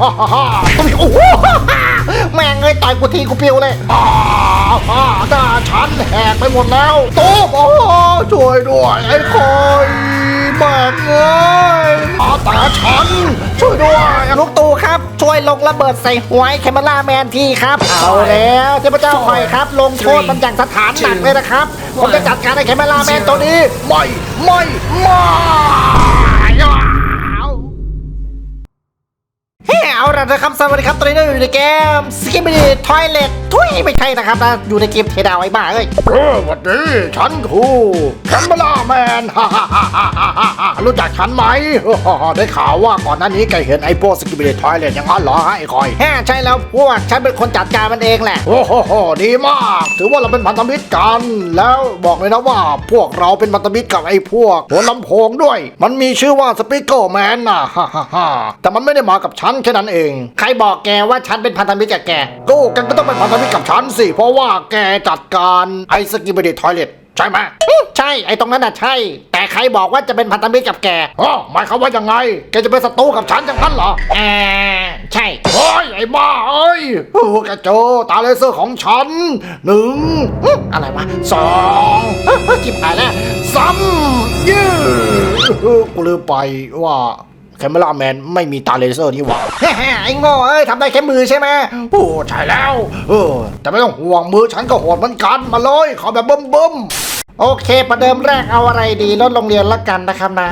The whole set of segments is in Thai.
ฮ่าฮ่าฮ่าโอ้โหแม่งเอ้ยต่อยกูทีกูเปิวเลยอ้าฮ่าหน้าฉันแหกไปหมดแล้วตุ๊บโอ้ช่วยด้วยไอ้คอยแม่งเอ้ยมาต่ฉัน ช่วยด้วยลูกตู่ครับ ช่วยลงระเบิดใส่หัวไอ้แคมเมล่าแมนทีครับ เอาแล้วเทพเจ้าคอยครับ ลงโทษมันอย่างสถานหนักเลยนะครับ ผมจะจัดการไอ้แคมเมล่าแมนตัวนี้ ไม่ ไม่ ไม่ เอาละนะครับสวัสดีครับตอนนี้เราอยู่ในเกมสกิมมี่ทอยเล็ต ทุยไม่ใช่นะครับนะอยู่ในเกมเทดาวไอ้บ้าเอ้ยเออหวัดดีฉันคือแคมเบล่าแมนฮ่าฮ่าฮ่าฮ่าฮ่าฮ่ารู้จักฉันไหมฮ่าฮ่าได้ข่าวว่าก่อนหน้านี้แกเห็นไอ้พวกสกิบิเลทอยเลยอย่างนั้นเหรอฮะไอ้คอยแฮ่ใช่แล้วพวกฉันเป็นคนจัดการมันเองแหละ โอ้โหโหดีมาก ถือว่าเราเป็นพันธมิตรกัน แล้วบอกเลยนะว่าพวกเราเป็นพันธมิตรกับไอ้พวกหัวลำโพงด้วย มันมีชื่อว่าสปีกเกอร์แมนนะฮ่าฮ่าฮ่าแต่มันไม่ได้มากับฉันแค่นั้นเอง ใครบอกแกว่าฉันเป็นพันธมิตรกับแกก็แกก็ต้องเป็นพันธมิตรกับฉันสิ เพราะว่าแกจัดการไอ้สกิบิเลทอยเลตใช่ไหมใช่ไอ้ตรงนั้นน่ะใช่ แต่ใครบอกว่าจะเป็นพันธมิตรกับแกอ๋อหมายความว่ายังไง แกจะเป็นศัตรูกับฉันอย่างนั้นเหรออ่าใช่เฮ้ยไอ้บ้าเอ้ยโอ้แกเจอตาเลเซอร์ของฉันหนึ่งอื้ออะไรวะสองเฮ้ยเฮ้ยจิบหายแล้วสามยืดกูลืมไปว่า แคมเมราแมนไม่มีตาเลเซอร์นี่หว่าแฮ่ๆไอ้โง่เอ้ยทำได้แค่มือใช่ไหมโอ้ใช่แล้ว เออ แต่ไม่ต้องห่วงมือฉันก็โหดเหมือนกันมาเลย ขอแบบเบิ่มเบิ่มโอเค ประเดิมแรกเอาอะไรดีลดโรงเรียนละกันนะครับนะ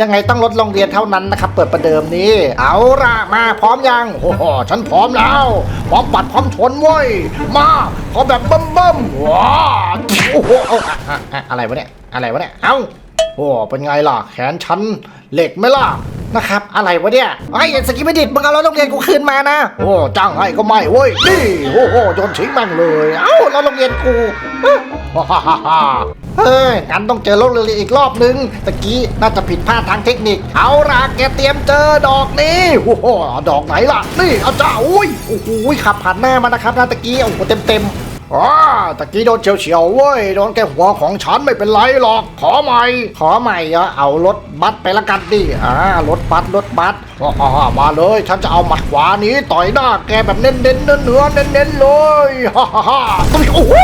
ยังไงต้องลดโรงเรียนเท่านั้นนะครับ เปิดประเดิมนี้ เอาละมาพร้อมยังๆโอ้โหฉันพร้อมแล้วพร้อมปัดพร้อมชนเว้ยมาขอแบบเบิ่มเบิ่มๆว้าโอ้โหเอาอะอะอะอะไรวะเนี่ยอะไรวะเนี่ยเอ้าโอ้เป็นไงล่ะ แขนฉันเหล็กไหมล่ะ นะครับ อะไรวะเนี่ยไอ้สกิมดิตมึงเอารถโรงเรียนกูคืนมานะ โอ้จ้างให้ก็ไม่เว้ยนี่โอ้โหโยนทิ้งม่งเลย เอ้ารถโรงเรียนกูฮ่าฮ่าฮ่าเฮ้ยงั้นต้องเจอรถโรงเรียนอีกรอบนึงตะกี้น่าจะผิดพลาดทางเทคนิค เอาละแกเตรียมเจอดอกนี้โอ้โหดอกไหนล่ะ นี่เอาจ้าอุ้ยโอ้โหขับผ่านหน้ามานะครับนาตะกี้โอ้โหเต็มเต็ม อ่าตะกี้โดนเฉียวเฉียวๆเว้ย โดนแกหัวของฉันไม่เป็นไรหรอก ขอใหม่ ขอใหม่เหรอเอารถบัสไปละกันดิอ่ารถบัสรถบัสอ่ามาเลย ฉันจะเอาหมัดขวานี้ต่อยหน้าแกแบบเน้นเน้นเนื้อเนื้อเน้นเน้นๆเลยฮ่าฮ่าฮ่าตุ้ยโอ้โห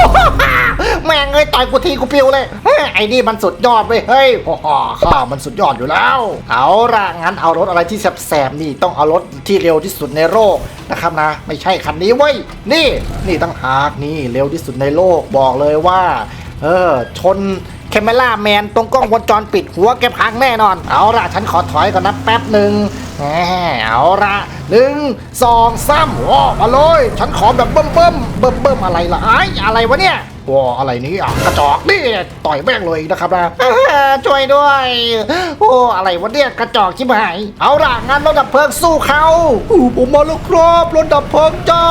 เอ้ยต่อยกูทีกูปิวเลยเฮ้ยไอ้นี่มันสุดยอดเว้ยเฮ้ยฮ่าฮ่าข้ามันสุดยอดอยู่แล้ว เอาละงั้นเอารถอะไรที่แสบๆนี่ต้องเอารถที่เร็วที่สุดในโลกนะครับนะ ไม่ใช่คันนี้เว้ยนี่ นี่ตั้งหากนี่เร็วที่สุดในโลกบอกเลยว่า เออชนแคมเมล่าแมนตรงกล้องวงจรปิดหัวแกพังแน่นอน เอาละฉันขอถอยก่อนนะแป๊บหนึ่งเอาละหนึ่งสองสามโอ้มาเลย ฉันขอแบบเบิ่มเบิ่มเบิ่มเบิ่มอะไรล่ะไอ้อะไรวะเนี่ย ว้าอะไรนี้อะกระจอกนี่ต่อยแม่งเลยนะครับนะช่วยด้วยโอ้อะไรวะเนี่ยกระจอกชิบหายเอาล่ะงั้นรถดับเพลิงสู้เขาอู้ผมมาแล้วครับรถดับเพลิงจ้า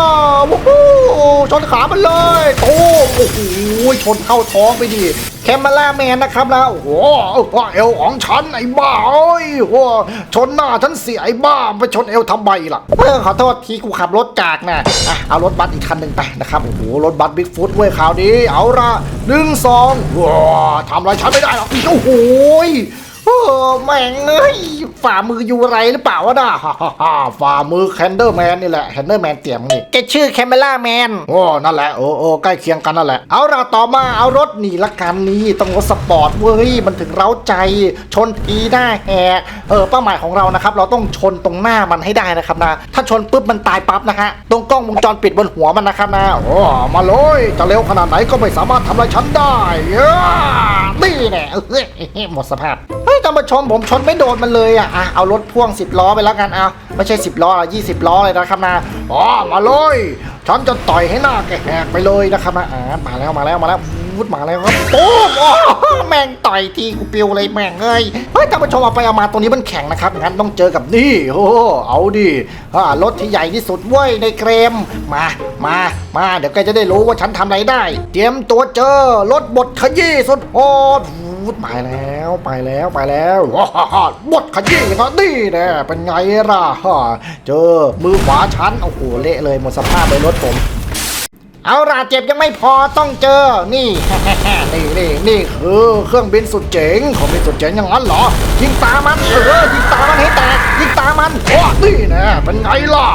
วู้ชนขามันเลยโอ้โอ้โหชนเข้าท้องไปดิแคมเมล่าแมนนะครับนะโอ้โหโอ้โหเอวของฉันไอ้บ้าโอ้ยโอ้ชนหน้าฉันเสียไอ้บ้าไปชนเอวทำไมล่ะเออขอโทษทีกูขับรถกากนะอะเอารถบัสอีกคันหนึ่งไปนะครับโอ้โหรถบัสบิ๊กฟุตเว้ยคราวนี้เอาละหนึ่งสองว้าทำอะไรฉันไม่ได้หรอกโอ้โห โอ้แม่งเอ้ยฝ่ามืออยู่อะไรหรือเปล่าวะน่ะฮ่าฮ่าฮ่าฝ่ามือแคนเดอร์แมนนี่แหละแคนเดอร์แมนเตี่ยมนี่แกชื่อแคมเมล่าแมนโอ้นั่นแหละโอ้โอ้ใกล้เคียงกันนั่นแหละเอาล่ะต่อมาเอารถนี่ละกันนี่ต้องรถสปอร์ตเว้ยมันถึงเร้าใจชนทีหน้าแหกเออเป้าหมายของเรานะครับ เราต้องชนตรงหน้ามันให้ได้นะครับนะ ถ้าชนปุ๊บมันตายปั๊บนะฮะตรงกล้องวงจรปิดบนหัวมันนะครับนะโอ้มาเลยจะเร็วขนาดไหนก็ไม่สามารถทำอะไรฉันได้เอ้อนี่แน่เอ้ยหมดสภาพเฮ้ยท่านผู้ชมผมชนไม่โดนมันเลยอะอะเอารถพ่วง 10 ล้อไปแล้วกันเอาไม่ใช่ 10 ล้อละ20ล้อเลยนะครับนะอ๋อมาเลยฉันจะต่อยให้หน้าแกแหกไปเลยนะครับมาอ่ามาแล้วมาแล้วมาแล้ว วุดมาแล้วครับโอ้โหแม่งต่อยทีกูปิวเลยแม่งเอ้ยเฮ้ยท่านผู้ชมเอาไปเอามาตรงนี้มันแข็งนะครับงั้นต้องเจอกับนี่โอ้เอาดิอ่ารถที่ใหญ่ที่สุดเว้ยในเกรมมามามาเดี๋ยวแกจะได้รู้ว่าฉันทำอะไรได้ เตรียมตัวเจอรถบดขยี้สุดโหดวุดไปแล้วไปแล้วไปแล้วว้าฮ่าฮ่าบดขยี้นะนี่แน่เป็นไงล่ะเจอมือขวาฉันโอ้โหเละเลยหมดสภาพเลยรถผม เอาล่ะเจ็บยังไม่พอต้องเจอ นี่ นี่นี่นี่คือเครื่องบินสุดเจ๋งของบินสุดเจ๋งอย่างนั้นเหรอ ยิงตามัน เออ ยิงตามันให้แตก ยิงตามันโอ้นี่นะเป็นไงล่ะ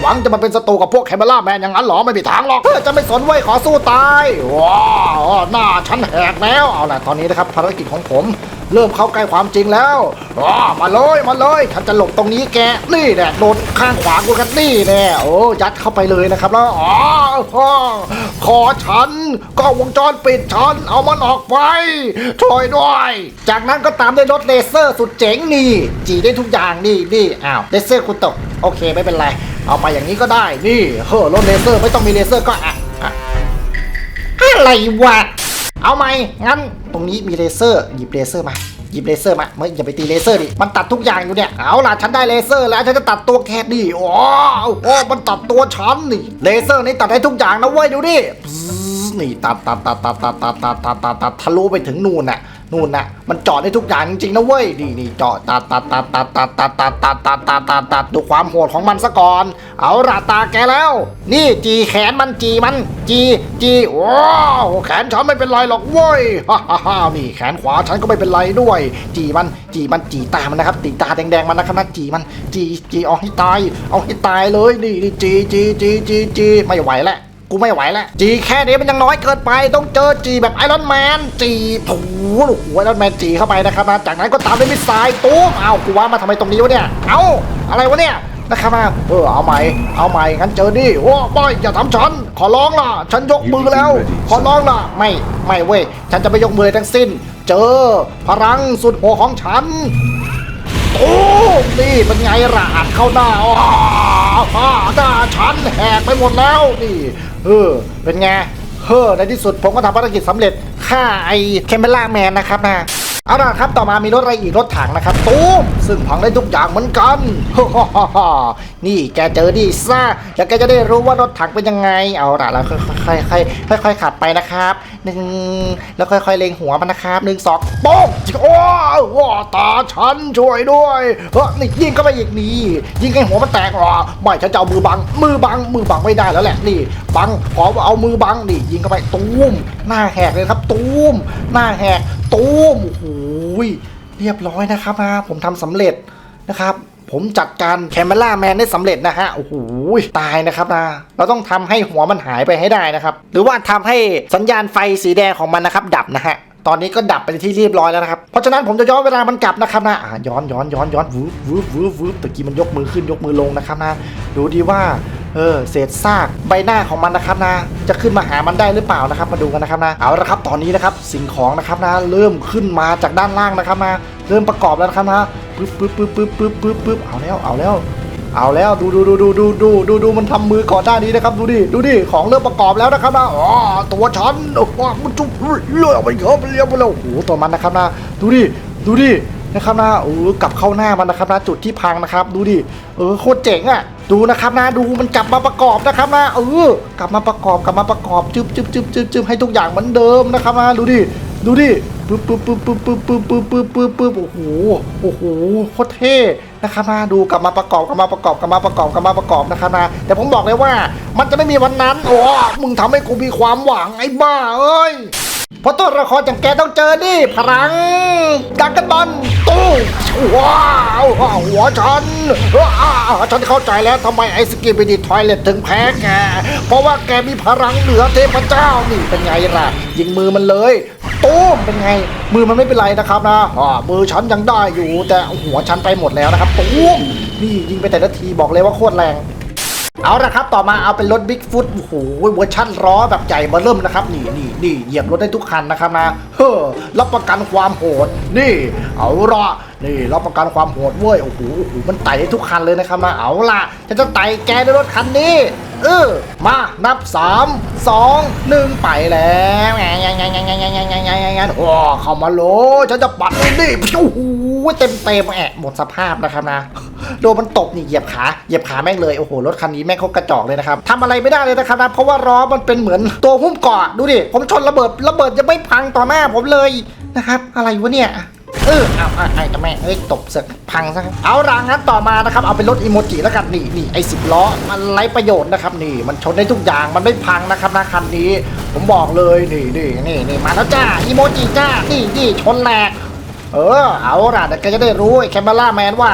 หวังจะมาเป็นศัตรูกับพวกแคมเบล่าแมนอย่างนั้นเหรอ ไม่มีทางหรอกเออจะไม่สนไว้ยขอสู้ตาย ว้าวหน้าฉันแหกแล้ว เอาล่ะตอนนี้นะครับภารกิจของผม เริ่มเข้าใกล้ความจริงแล้วอ้ามาเลยมาเลยฉันจะหลบตรงนี้แกนี่แหละโดนข้างขวากูกันนี่แน่โอ้ยัดเข้าไปเลยนะครับแล้วอ๋อพ่อขอฉันกล้องวงจรปิดฉันเอามันออกไปช่วยด้วย จากนั้นก็ตามด้วยรถเลเซอร์สุดเจ๋งนี่จีได้ทุกอย่างนี่นี่อ้าวเลเซอร์คุณตกโอเคไม่เป็นไร เอาไปอย่างนี้ก็ได้นี่เฮ้อรถเลเซอร์ไม่ต้องมีเลเซอร์ก็อะอะอะไรวะ เอาไหมงั้นตรงนี้มีเลเซอร์หยิบเลเซอร์มาหยิบเลเซอร์มาไม่อย่าไปตีเลเซอร์ดิ มันตัดทุกอย่างอยู่เนี่ย เอาล่ะฉันได้เลเซอร์ แล้วฉันจะตัดตัวแคทดิโอ้โอ้มันตัดตัวฉันนี่ เลเซอร์นี่ตัดได้ทุกอย่างนะเว้ยดูดินี่ตัดตัดตัดตัดตัดตัดตัดตัดตัดตัดทะลุไปถึงนู่นน่ะ นู่นน่ะมันจาะได้ทุกอย่างจริงๆนะเว้ยนี่นี่จาะตัดตัดตัดตัดตัดตัดตัดตัดตัดตัดตัดตัดดูความโหดของมันซะก่อน เอาละตาแกแล้ว นี่จีแขนมันจีมันจีจีว้าวแขนฉันไม่เป็นไรหรอกเว้ยฮ่าฮ่าฮ่านี่แขนขวาฉันก็ไม่เป็นไรด้วย จีมันจีมันจีตามันนะครับตีตาแดงๆมันนะครับนะจีมันจีจีเอาให้ตาย เอาให้ตายเลยนี่นี่จีจีจีจีจีไม่ไหวแล้ว กูไม่ไหวแล้วจีแค่นี้มันยังน้อยเกินไปต้องเจอจีแบบไอรอนแมนจีโอ้โหไอรอนแมนจีเข้าไปนะครับนะจากนั้นก็ตามด้วยมิสไซล์ตูมเอากูว่ามาทำไมตรงนี้วะเนี่ยเอาอะไรวะเนี่ยนะครับนะเออเอาใหม่เอาใหม่งั้นเจอดิโอ้บอยอย่าทำฉันขอร้องล่ะ ฉันยกมือแล้ว ขอร้องล่ะ ไม่ไม่เว้ยฉันจะไม่ยกมือเลยทั้งสิ้น เจอพลังสุดโหดของฉัน โอ้นี่เป็นไงระอัดเข้าหน้าอ้าวอ้าหน้าฉันแหกไปหมดแล้วนี่เออเป็นไงเฮ้อในที่สุดผมก็ทำภารกิจสำเร็จฆ่าไอ้แคมเบล่าแมนนะครับนะ เอาล่ะครับ ต่อมามีรถอะไรอีกรถถังนะครับตูมซึ่งพังได้ทุกอย่างเหมือนกันฮ่าฮ่าฮ่านี่แกเจอดิซ่าแล้วแกจะได้รู้ว่ารถถังเป็นยังไง เอาล่ะแล้วค่อยๆค่อยๆค่อยๆขับไปนะครับหนึ่งแล้วค่อยๆเล็งหัวมันนะครับหนึ่งสองโป้งโอ้โหตาฉันช่วยด้วยเฮ้ยนี่ยิงเข้าไปอีกนี่ยิงให้หัวมันแตกหรอไม่ฉันจะเอามือบัง มือบังมือบังไม่ได้แล้วแหละนี่บังขอเอามือบังนี่ยิงเข้าไปตูมหน้าแหกเลยครับตูมหน้าแหก ตูมโอ้โหเรียบร้อยนะครับนะผมทำสำเร็จนะครับผมจัดการแคมเมล่าแมนได้สำเร็จนะฮะ โอ้โห ตายนะครับนะ เราต้องทำให้หัวมันหายไปให้ได้นะครับ หรือว่าทำให้สัญญาณไฟสีแดงของมันนะครับ ดับนะฮะ ตอนนี้ก็ดับไปที่เรียบร้อยแล้วนะครับ เพราะฉะนั้นผมจะย้อนเวลามันกลับนะครับนะอ่าย้อนย้อนย้อนย้อนวืบวืบวืบวืบตะกี้มันยกมือขึ้นยกมือลงนะครับนะ ดูดีว่า เออเศษซากใบหน้าของมันนะครับนะ จะขึ้นมาหามันได้หรือเปล่านะครับ มาดูกันนะครับนะเอาละครับตอนนี้นะครับสิ่งของนะครับนะ เริ่มขึ้นมาจากด้านล่างนะครับนะเริ่มประกอบแล้วนะครับนะปึ๊บปึ๊บปึ๊บปึ๊บปึ๊บปึ๊บปึ๊บเอาแล้วเอาแล้วเอาแล้วดูดูดูดูดูดูดูดูมันทำมือก่อนหน้านี้นะครับดูดิดูดิของเริ่มประกอบแล้วนะครับนะอ๋อตัวฉันโอ้โหมันจุ๊บเลือดไปเยอะไปเรียบไปแล้วโอ้โหตัวมันนะครับนะดูดิดูดิ นะครับนะเออกลับเข้าหน้ามันนะครับนะจุดที่พังนะครับ ดูดิเออโคตรเจ๋งอะดูนะครับนะดูมันกลับมาประกอบนะครับนะเออกลับมาประกอบกลับมาประกอบจึ๊บจึ๊บจึ๊บจึ๊บจึ๊บให้ทุกอย่างเหมือนเดิมนะครับนะดูดิดูดิปึ๊บปึ๊บปึ๊บปึ๊บปึ๊บปึ๊บปึ๊บปึ๊บปึ๊บปึ๊บโอ้โหโอ้โหโคตรเท่นะครับนะดูกลับมาประกอบกลับมาประกอบกลับมาประกอบกลับมาประกอบนะครับนะแต่ผมบอกเลยว่ามันจะไม่มีวันนั้นโอ้มึงทำให้กูมีความหวังไอ้บ้าเอ้ย เพราะตัวละครอย่างแกต้องเจอนี่พลังดักกันบอลตู้ว้าวหัวฉันว้าวฉันเข้าใจแล้วทำไมไอ้สกิปไปดีทอยเลตถึงแพ้แก เพราะว่าแกมีพลังเหนือเทพเจ้านี่เป็นไงล่ะ ยิงมือมันเลยตู้มเป็นไง มือมันไม่เป็นไรนะครับนะมือฉันยังได้อยู่ แต่หัวฉันไปหมดแล้วนะครับตู้มนี่ยิงไปแต่ละทีบอกเลยว่าโคตรแรง เอาละครับ ต่อมาเอาเป็นรถบิ๊กฟุตโอ้โหเวอร์ชั่นล้อแบบใหญ่เบอร์เริ่มนะครับ นี่นี่นี่เหยียบรถได้ทุกคันนะครับนะเฮ้อรับประกันความโหด นี่ เอาละนี่รับประกันความโหดเว้ยโอ้โหโอ้โหมันไต่ได้ทุกคันเลยนะครับนะเอาละจะจะไต่แกด้วยรถคันนี้เออมานับ 3 2 1 ไปแล้วแงงแงงแงงแงงแงงแงงแงงแงงแงงแงงโอ้เข้ามาโลฉันจะปัดนี่โอ้โห เต็มเต็มๆแอะหมดสภาพนะครับนะโดนมันตบนี่เหยียบขาเหยียบขาแม่งเลยโอ้โหรถคันนี้แม่งเขากระจอกเลยนะครับทำอะไรไม่ได้เลยนะครับนะเพราะว่าล้อมันเป็นเหมือนตัวหุ้มเกาะดูดิผมชนระเบิดระเบิดยังไม่พังต่อหน้าผมเลยนะครับ อะไรวะเนี่ยเออเอาไอ้จะแม่เอ้ยตบเสกพังซะเอารางนั้นต่อมานะครับ เอาเป็นรถอีโมจิแล้วกันนี่นี่ไอ้สิบล้อ มันไร้ประโยชน์นะครับ นี่ มันชนได้ทุกอย่าง มันไม่พังนะครับนะคันนี้ ผมบอกเลย นี่นี่นี่นี่มาแล้วจ้าอีโมจิจ้า นี่นี่ชนแหลก เออ เอาล่ะเดี๋ยวแกจะได้รู้ไอ้แคมเบล่าแมนว่า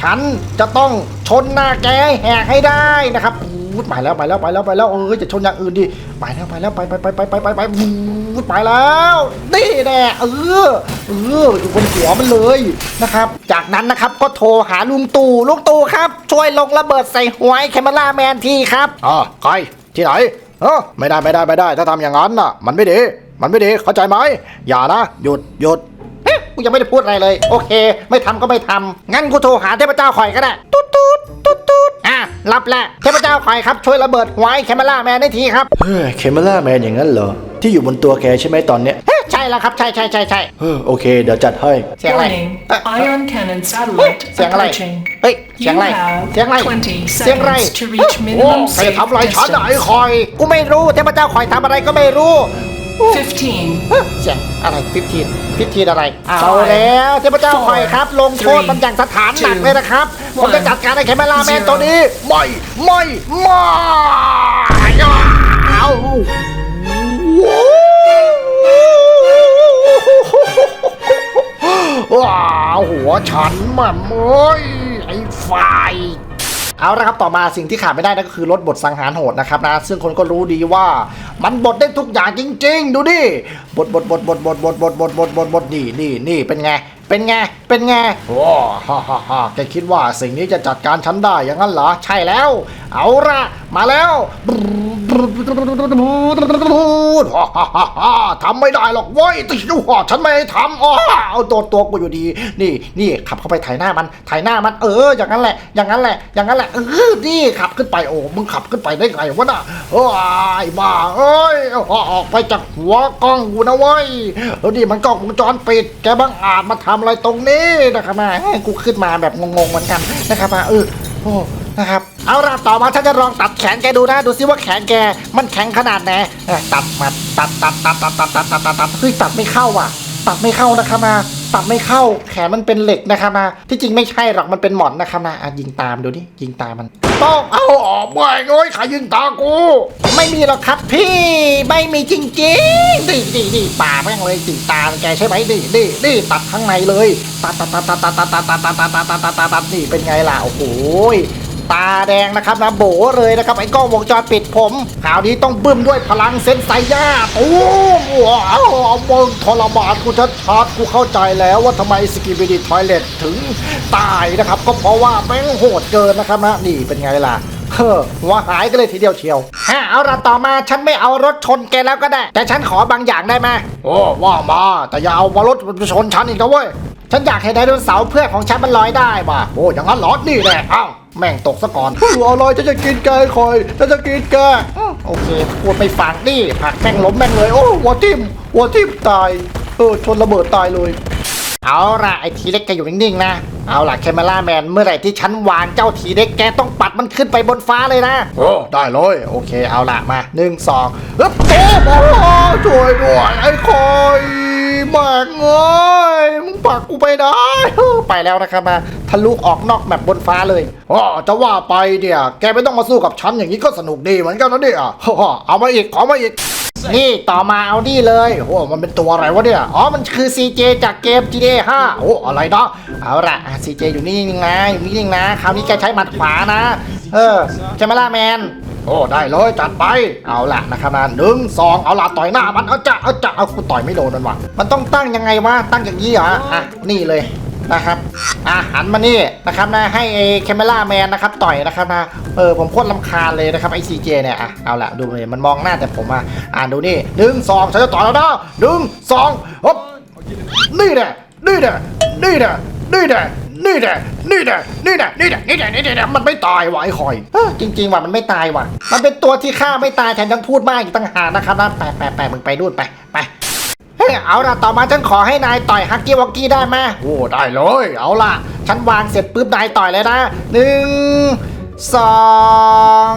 ฉันจะต้องชนหน้าแกให้แหกให้ได้นะครับพูดไปแล้วไปแล้วไปแล้วไปแล้วเออจะชนอย่างอื่นดิไปแล้วไปแล้วไปไปไปไปไปไปไปพูดไปแล้วนี่แน่เออเอออยู่บนหัวมันเลยนะครับ จากนั้นนะครับก็โทรหาลุงตู่ลุงตู่ครับ ช่วยลงระเบิดใส่หัวไอ้แคมเบล่าแมนทีครับอ๋อใครที่ไหนเออไม่ได้ไม่ได้ไม่ได้ ถ้าทำอย่างนั้นน่ะ มันไม่ดีมันไม่ดีเข้าใจไหมอย่านะหยุดหยุด กูยังไม่ได้พูดอะไรเลย โอเค ไม่ทำก็ไม่ทำงั้นกูโทรหาเทพเจ้าข่อยก็ได้ตุ๊ดตุ๊ดตุ๊ดตุ๊ดอะรับแล้วเทพเจ้าข่อยครับช่วยระเบิดหัวไอ้แคมเบล่าแมนได้ทีครับเฮ้ยเคมเมล่าแมนอย่างนั้นเหรอ ที่อยู่บนตัวแกใช่ไหมตอนเนี้ยเฮ้ยใช่แล้วครับใช่ใช่ใช่ใช่เออโอเค เดี๋ยวจัดให้ เสียงอะไร Warning, เอ๊ะ ion cannon satellite เสียงอะไร approaching. เฮ้ย เสียง You อะไร have เสียงอะไร 20เสียงอะไร seconds to reach โอ้ minimum ใครจะ safe ทำอะไรฉันน่ะไอ้ distance. คอย กูไม่รู้เทพเจ้าข่อยทำอะไรก็ไม่รู้ 15, เฮ้ยเสียงอะไรฟิฟทีนฟิฟทีนอะไร เอาแล้วเทพเจ้าข่อยครับ ลงโทษมันอย่างสถานหนักเลยนะครับ ผมจะจัดการไอ้แคมเบล่าแมนตัวนี้ ไม่ไม่ไม่เอาว้าวหัวฉันมันเอ้ยไอ้ไฟ เอาละครับต่อมาสิ่งที่ขาดไม่ได้นั่นก็คือรถบทสังหารโหดนะครับนะซึ่งคนก็รู้ดีว่ามันบทได้ทุกอย่างจริง ๆ ดูดิบทบทบทบทบทบทบทบทบทบทบทนี่นี่นี่เป็นไงเป็นไง เป็นไงโอ้ฮ่าฮ่าฮ่าแกคิดว่าสิ่งนี้จะจัดการฉันได้อย่างนั้นเหรอ ใช่แล้ว เอาละมาแล้วฮ่าฮ่าฮ่าทำไม่ได้หรอกเว้ยติดหัวฉันไม่ทำอ๋อเอาตัวตัวกูอยู่ดี นี่นี่ขับเข้าไปถ่ายหน้ามันถ่ายหน้ามัน เออ อย่างนั้นแหละ อย่างนั้นแหละ อย่างนั้นแหละเออนี่ขับขึ้นไปโอ้มึงขับขึ้นไปได้ไงวะน่ะโอ้ยบ้าเอ้ยอออกไปจากหัวกล้องกูนะเว้ยเออนี่มันกล้องวงจรปิดแกบังอาจมาทำอะไรตรงนี้นะครับมาให้กูขึ้นมาแบบงงๆเหมือนกันนะครับมาเออโอ้ นะครับ เอาละต่อมาฉันจะลองตัดแขนแกดูนะ ดูซิว่าแขนแกมันแข็งขนาดไหนตัดมาตัดตัดตัดตัดตัดตัดตัดตัดตัดเฮ้ยตัดไม่เข้าอะ ตัดไม่เข้านะครับมาตัดไม่เข้าแขนมันเป็นเหล็กนะครับมาที่จริงไม่ใช่หรอกมันเป็นหมอนนะครับนะอะยิงตามดูดิยิงตามมัน ต้องเอาออกไปเอ้ยใครยิงตากู ไม่มีหรอกครับพี่ไม่มีจริงๆนี่นี่นี่ป่าแม่งเลยสีตามแกใช่ไหมนี่นี่นี่ตัดข้างในเลยตัดตัดตัดตัดตัดตัดตัดตัดตัดตัดตัดตัดตัดตัดตัดนี่เป็นไงล่ะโอ้โห ตาแดงนะครับนะโบเลยนะครับไอ้กล้องวงจรปิดผมคราวนี้ต้องบึ้มด้วยพลังเซนไซย่าตู้มว้าวมึงทรมานกูชัดๆกูเข้าใจแล้วว่าทำไมสกิบิดีทอยเลตถึงตายนะครับ ก็เพราะว่าแม่งโหดเกินนะครับนะนี่เป็นไงล่ะเฮ้อหัวหายก็เลยทีเดียวเชียวฮะเอาละต่อมาฉันไม่เอารถชนแกแล้วก็ได้ แต่ฉันขอบางอย่างได้ไหมโอ้ว่ามา แต่อย่าเอามารถชนฉันอีกนะเว้ยฉันอยากให้ไดโนเสาร์เพื่อนของฉันมันลอยได้ป่ะโอ้อย่างนั้นหรอนี่แหละอ้าว แม่งตกซะก่อนหัวลอยจะจะกินแกคอยจะจะกินแกอืมโอเคพูดไม่ฟังนี่ผลักแม่งล้มแม่งเลย โอ้หัวทิ่มหัวทิ่มตาย เออชนระเบิดตายเลย เอาละไอทีเล็กแกอยู่นิ่งๆนะ เอาล่ะแคมเมล่าแมนเมื่อไหร่ที่ฉันวางเจ้าทีเล็กแกต้องปัดมันขึ้นไปบนฟ้าเลยนะ โอ้ได้เลย โอเคเอาละมาหนึ่งสองเอ๊บโอ้โอ้ช่วยด้วยไอ้คอย แม่เอ้ยมึงปักกูไปได้ ไปแล้วนะครับมาทะลุออกนอกแบบบนฟ้าเลยอ๋อจะว่าไปเนี่ย แกไม่ต้องมาสู้กับฉันอย่างนี้ก็สนุกดีเหมือนกันนะเนี่ยเอามาอีกขอมาอีกนี่ต่อมาเอานี่เลยโอ้มันเป็นตัวอะไรวะเนี่ย อ๋อ มันคือ CJ จากเกม GTA 5โอ้ อะไรนาะเอาละ CJ อยู่นี่นึงนะ อยู่นี่นึงนะ คราวนี้แกใช้หมัดขวานะ เออใช่ไหมล่ะแมน อ้ได้เลยจัดไปเอาละนะครับนะหนึ่งสองเอาละต่อยหน้ามันเอาจะเอาจะเอากูต่อยไม่โดนมันวะมันต้องตั้งยังไงวะตั้งอย่างนี้เหรออะนี่เลยนะครับอะหันมานี่นะครับนะให้ไอ้แคมเมล่าแมนนะครับต่อยนะครับนะเออผมโคตรลำคาญเลยนะครับไอ้ CJ เนี่ยอะเอาละดูเลยมันมองหน้าแต่ผมอะอ่านดูนี่หนึ่งสองฉันจะต่อยแล้วนะหนึ่งสองฮบนี่แหละนี่แหละนี่แหละนี่แหละ นี่แหละนี่แหละนี่แหละนี่แหละนี่แหละนี่แหละมันไม่ตายว่ะไอ้คอยเออจริง ๆ ว่ะมันไม่ตายว่ะ มันเป็นตัวที่ฆ่าไม่ตายแถมยังพูดมากอีกต่างหากนะครับนะไปไปไปมึงไปนู่นไปไปเฮ้ยเอาล่ะต่อมาฉันขอให้นายต่อยฮักกี้วอกกี้ได้ไหมโอ้ได้เลย เอาล่ะฉันวางเสร็จปุ๊บนายต่อยเลยนะหนึ่งสอง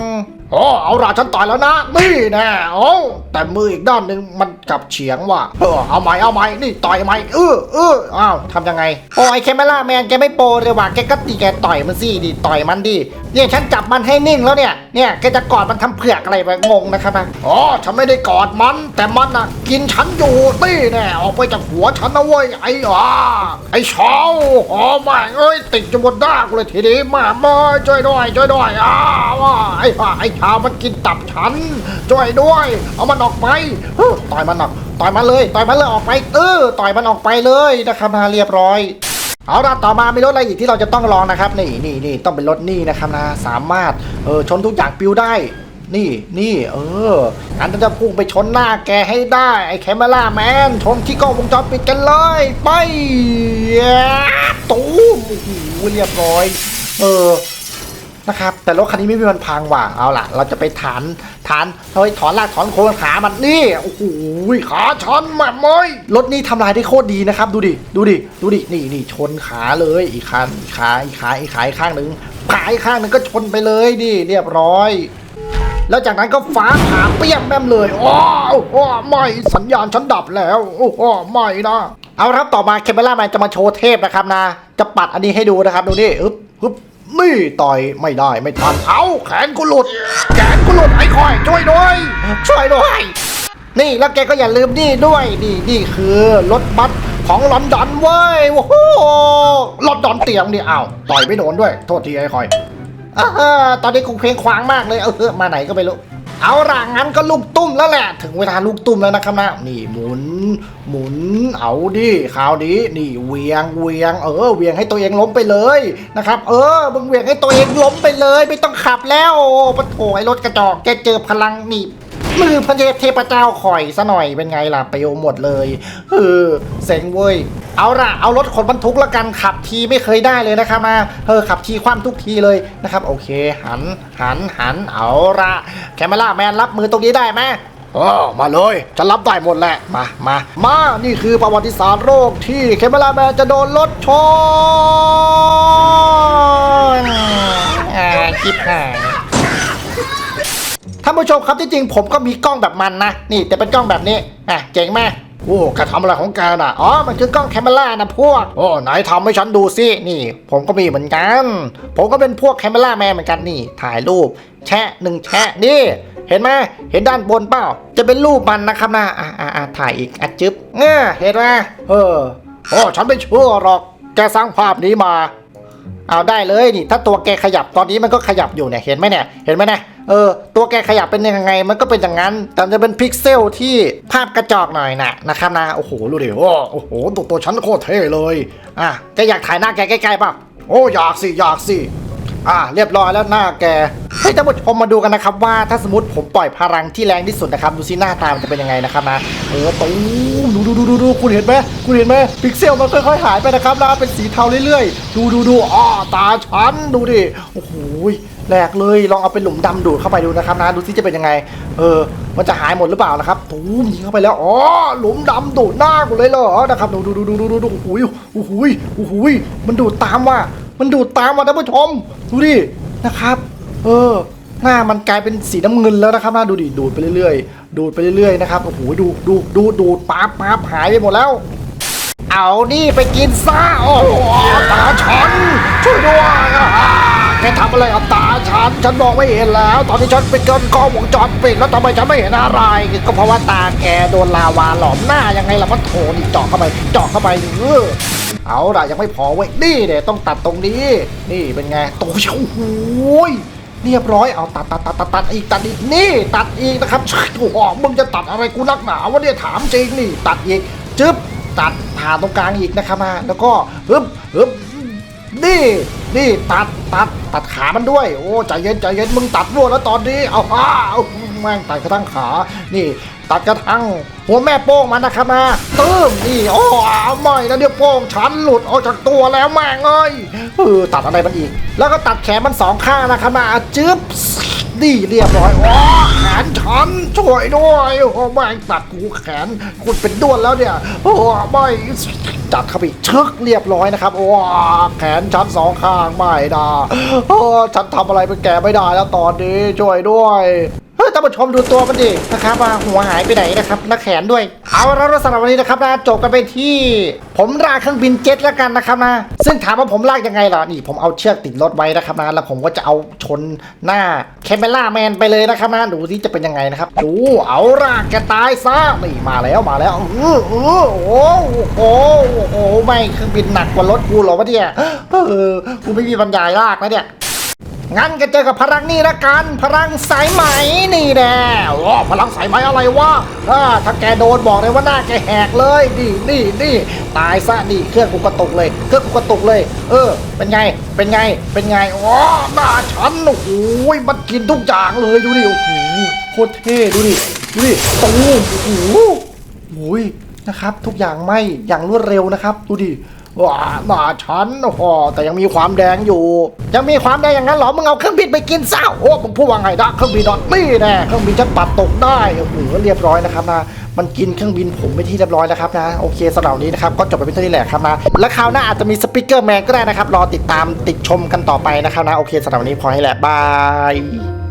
โอ้เอาละฉันต่อยแล้วนะ นี่แน่โอ้แต่มืออีกด้านหนึ่งมันกลับเฉียงว่ะเออเอาใหมเอาใหมนี่ต่อยใหมเออเอออ้าวทำยังไงโอ้ยแคมเมล่าแมนแกไม่โปรเลยว่ะแกก็ตีแกต่อยมันสิดิต่อยมันดิเนี่ยฉันจับมันให้นิ่งแล้วเนี่ยเนี่ยแกจะกอดมันทำเผือกอะไรไปงงนะครับอ๋อฉันไม่ได้กอดมัน แต่มันน่ะกินฉันอยู่นี่แน่ออกไปจากหัวฉันนะเว้ยไอ้อ่าไอ้เช้าอ๋อแม่เอ้ยติดจมูกด้ากเลยทีนี้มามาช่วยด้วยช่วยด้วยอ้าว่าไอ้ห่าไอ้ช้ามันกินตับฉัน ช่วยด้วย เอามันออกไปต่อยมันหนักต่อยมันเลย ต่อยมันเลยออกไป เออ ต่อยมันออกไปเลยนะครับมาเรียบร้อยเอาละต่อมามีรถอะไรอีกที่เราจะต้องลองนะครับ นี่นี่นี่ต้องเป็นรถนี่นะครับนะสามารถเออชนทุกอย่างปิวได้ นี่นี่เอองั้นเราจะพุ่งไปชนหน้าแกให้ได้ไอ้แคมเมล่าแมนชนที่กล้องวงจรปิดกันเลย ไปตูมโอ้โหเรียบร้อย เออ นะครับ แต่รถคันนี้ไม่มีมันพังว่ะเอาล่ะ เราจะไปฐานฐานเฮ้ยถอนรากถอนโคนขามันนี่โอ้โหขาฉันแม่เมยรถนี้ทำลายได้โคตรดีนะครับ ดูดิดูดิดูดินี่นี่ชนขาเลยอีกขาอีกขาอีกขาอีกขาอีกข้างหนึ่งขาอีกข้างหนึ่งก็ชนไปเลยดิเรียบร้อยแล้วจากนั้นก็ฟ้าผ่าเปี้ยมแม่มเลยโอ้โอ้ไม่สัญญาณฉันดับแล้ว โอ้โอ้ไม่นะ เอาละครับต่อมาเคเบล่าแมนจะมาโชว์เทพนะครับนะ จะปัดอันนี้ให้ดูนะครับ ดูนี่อึ๊บอึ๊บ นี่ต่อยไม่ได้ไม่ทันเอาแขนกูหลุด แขนกูหลุดไอ้คอยช่วยด้วยช่วยด้วย นี่แล้วแกก็อย่าลืมนี่ด้วยนี่นี่คือรถบัสของลอนดอนเว้ยโอ้โหรถดอนเตียงนี่อ้าวต่อยไม่โดนด้วย โทษทีไอ้คอยอตอนนี้กูเพลงควางมากเลยเออมาไหนก็ไม่รู้ เอาล่ะงั้นก็ลูกตุ้มแล้วแหละ ถึงเวลาลูกตุ้มแล้วนะครับนะ นี่หมุน หมุน เอาดิคราวนี้ นี่เวียง เวียง เออ เวียงให้ตัวเองล้มไปเลยนะครับ เออ มึงเวียงให้ตัวเองล้มไปเลย ไม่ต้องขับแล้วปะโหไอ้รถกระจอกแกเจอพลังนี่ มือพระเทพเจ้าข่อยซะหน่อยเป็นไงล่ะไปโอหมดเลยเออเซ็งเว้ยเอาล่ะเอารถขนบรรทุกละกันขับทีไม่เคยได้เลยนะครับมาเออขับทีคว่ำทุกทีเลยนะครับ โอเค หันหันหันเอาละแคมเมล่าแมนรับมือตรงนี้ได้ไหมเออมาเลยฉันรับได้หมดแหละมามามานี่คือประวัติศาสตร์โรคที่เคมเบลาแมนจะโดนรถชนอ่าคลิปหาย ท่านผู้ชมครับที่จริงผมก็มีกล้องแบบมันนะ นี่แต่เป็นกล้องแบบนี้อะเจ๋งไหมโอ้แกทำอะไรของแกน่ะ อ๋อ มันคือกล้องแคมเมล่านะพวก โอ้ไหนทำให้ฉันดูสิ นี่ ผมก็มีเหมือนกัน ผมก็เป็นพวกแคมเมล่าแมนเหมือนกันนี่ ถ่ายรูป แชะหนึ่งแชะนี่ เห็นไหมเห็นด้านบนเปล่า จะเป็นรูปมันนะครับนะอ่าอ่าอ่าถ่ายอีกอะจึ๊บเงี้ยเห็นไหมเออ โอ้ ฉันไม่เชื่อหรอก แกสร้างภาพนี้มา เอาได้เลยนี่ถ้าตัวแกขยับตอนนี้มันก็ขยับอยู่เนี่ยเห็นไหมเนี่ยเห็นไหมเนี่ยเออตัวแกขยับเป็นยังไง มันก็เป็นอย่างนั้น แต่จะเป็นพิกเซลที่ภาพกระจอกหน่อยนะนะครับนะโอ้โหดูดิโอ้โหตัวตัวฉันโคตรเท่เลยอะแกอยากถ่ายหน้าแกใกล้ๆเปล่าโอ้อยากสิอยากสิ อะเรียบร้อยแล้วหน้าแกให้ท่านผู้ชมมาดูกันนะครับว่าถ้าสมมติผมปล่อยพลังที่แรงที่สุดนะครับ ดูซิหน้าตามันจะเป็นยังไงนะครับนะเออตูมดูดูดูดูดูคุณเห็นไหมคุณเห็นไหมพิกเซลมันค่อยๆหายไปนะครับนะเป็นสีเทาเรื่อยๆ ดูดูดูอ้อตาฉันดูดิโอ้โหแหลกเลยลองเอาเป็นหลุมดำดูดเข้าไปดูนะครับนะดูซิจะเป็นยังไง เออ มันจะหายหมดหรือเปล่านะครับตูมยิงเข้าไปแล้วอ๋อหลุมดำดูดหน้ากูเลยเหรอนะครับดูดูดูดูดูดูโอ้โหโอ้โหโอ้โหมันดูดตามว่ะ มันดูดตามว่ะท่านผู้ชม ดูดิ นะครับ เออ หน้ามันกลายเป็นสีน้ำเงินแล้วนะครับหนะดูดิ ดูดไปเรื่อยๆ ดูดไปเรื่อยๆนะครับ โอ้โห ดู ดูดูดูดป๊าบป๊าบหายไปหมดแล้ว เอานี่ไปกินซะโอ้โหตาฉัน ช่วยด้วยอ่าแกทำอะไรกับตาฉัน ฉันมองไม่เห็นแล้ว ตอนนี้ฉันไปเกินกล้องวงจรปิดแล้วทำไมฉันไม่เห็นอะไร ก็เพราะว่าตาแกโดนลาวาหลอมหน้ายังไงล่ะมันโถนี่เจาะเข้าไปเจาะเข้าไปเออ เอาล่ะยังไม่พอเว้ยนี่เนี่ยต้องตัดตรงนี้ นี่เป็นไงโตเชียวโอ้โหยเรียบร้อยเอาตัดตัดตัดตัดตัดอีกตัดอีกนี่ ตัดอีกนะครับโอ้โหมึงจะตัดอะไรกูนักหนาวะเนี่ยถามจริงนี่ ตัดอีกจึ๊บตัดผ่าตรงกลางอีกนะครับมาแล้วก็ฮึบฮึบนี่นี่ตัดตัดตัดขามันด้วย โอ้ใจเย็นใจเย็นมึงตัดรั่วแล้วตอนนี้เอาฮ่าเอาแม่งตัดกระทั่งขา นี่ ตัดกระทั่งหัวแม่โป้งมันนะครับนะตื้มนี่โอ้เอาไม่นะเดี๋ยวโป้งฉันหลุดออกจากตัวแล้วแม่งเอ้ยเออตัดอะไรมันอีก แล้วก็ตัดแขนมันสองข้างนะครับนะจึ๊บนี่เรียบร้อยอ๋อแขนฉันช่วยด้วยโอ้แม่งตัดกูแขนคุณเป็นด้วนแล้วเนี่ยโอ้ไม่จัดเข้าไปชึกเรียบร้อยนะครับโอ้แขนฉันสองข้างไม่ได้โอ้ฉันทำอะไรเป็นแกไม่ได้แล้วตอนนี้ช่วยด้วย ฮ้ยท่านผู้ชมดูตัวมันดินะครับว่าหัวหายไปไหนนะครับและแขนด้วย เอาแล้วสำหรับวันนี้นะครับนะจบกันไปที่ ผมลากเครื่องบินเจ็ตแล้วกันนะครับนะซึ่งถามว่าผมลากยังไงล่ะนี่ผมเอาเชือกติดรถไว้นะครับนะแล้วผมก็จะเอาชนหน้าแคมเมล่าแมนไปเลยนะครับนะดูที่จะเป็นยังไงนะครับดูเอาลากแกตายซะนี่มาแล้วมาแล้วอืออือโอ้โหโอ้โหโอ้โหไม่เครื่องบินหนักกว่ารถกูเหรอวะเนี่ยเออกูไม่มีบรรยายลากนะเนี่ย งั้นก็เจอกับพลังนี่ละกัน พลังสายไหมนี่แน่โอ้พลังสายไหมอะไรวะอ่าถ้าแกโดนบอกเลยว่าหน้าแกแหกเลยนี่นี่นี่ตายซะนี่เครื่องกูกระตุกเลยเครื่องกูกระตุกเลย เออ เป็นไงเป็นไงเป็นไงโอ้หน้าฉันโอ้โหมันกินทุกอย่างเลยดูดิโอ้โหโคตรเท่ดูดิดูดิตูมโอ้โหโอ้ยนะครับ ทุกอย่างไหมอย่างรวดเร็วนะครับ ดูดิ ว้าหน้าฉันโอ้โหแต่ยังมีความแดงอยู่ ยังมีความแดงอย่างนั้นเหรอ มึงเอาเครื่องบินไปกินซะโอ้มึงพูดว่าไงนะเครื่องบินดอทนี่แน่เครื่องบินฉันปัดตกได้โอ้โหเรียบร้อยนะครับนะมันกินเครื่องบินผมไปที่เรียบร้อยแล้วครับนะโอเคสำหรับนนี้นะครับก็จบไปเป็นเท่านี้แหละครับนะและคราวหน้าอาจจะมีสปิเกอร์แมนก็ได้นะครับรอติดตามติดชมกันต่อไปนะครับนะโอเคสำหรับวันนี้พอให้แหละบาย